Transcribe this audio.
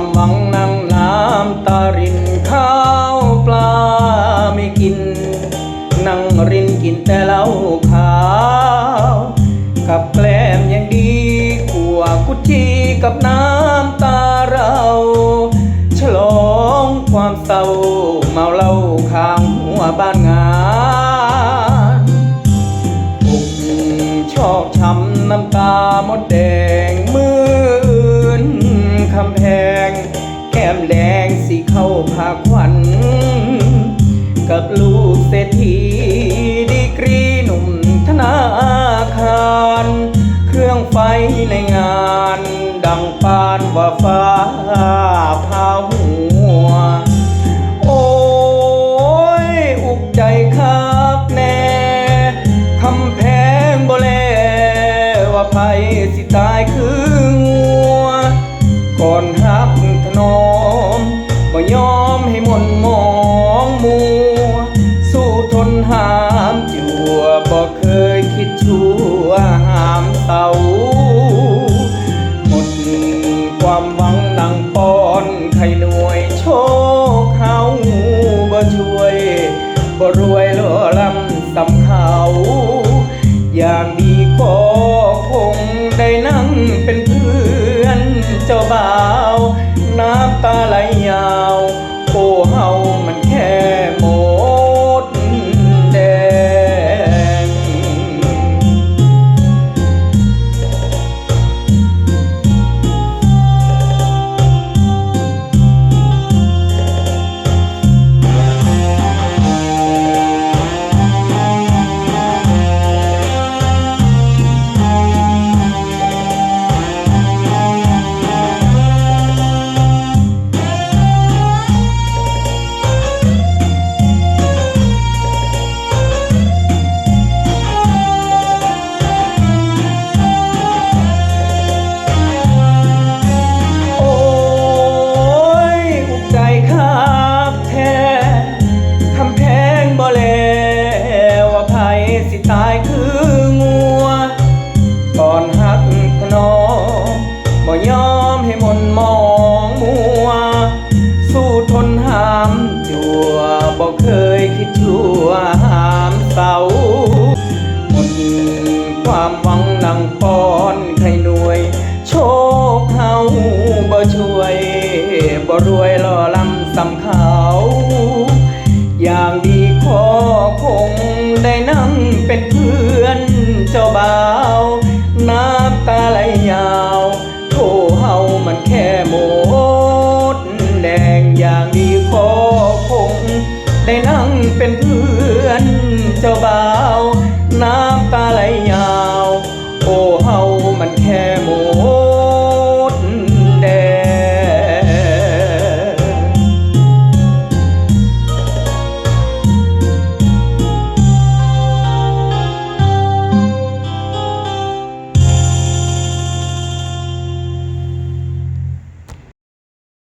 ความหวังนั่งน้ำตารินข้าวปลาไม่กิน นั่งรินกินแต่เหล้าขาว กับแกล้มยังดีกว่ากุชีกับน้ำตาเรา ฉลองความเศร้าเมาเหล้าข้างหัวบ้านงานอกชอกช้ำน้ำตาหมดแดงมืออื่นคำแพง ก้มแดงสีเข้าผาควัน กับลูกเศรษฐีดีกรีหนุ่มธนาคาร เครื่องไฟในงาน ดังปานว่าฟ้าพาหัว โอ้ย อุกใจคักแน่คำแพงบ่แลว่าไผสิตายคืองัวก่อน อย่างดีก็คงได้นั่งเป็นเพื่อนเจ้าบ่าวน้ำตาไหลยา บ่แล้วว่าไผสิตายคืองัว ก่อนหักถนอบ่ยอมให้มนมองมัว สู้ทนหามจัวบ่เคยคิดชั่วหามเศร้าหมดความหวังนั่งป้อนไข่หน่วย โชคเฮาบ่ช่วยบ่รวย ได้นั่งเป็นเพื่อน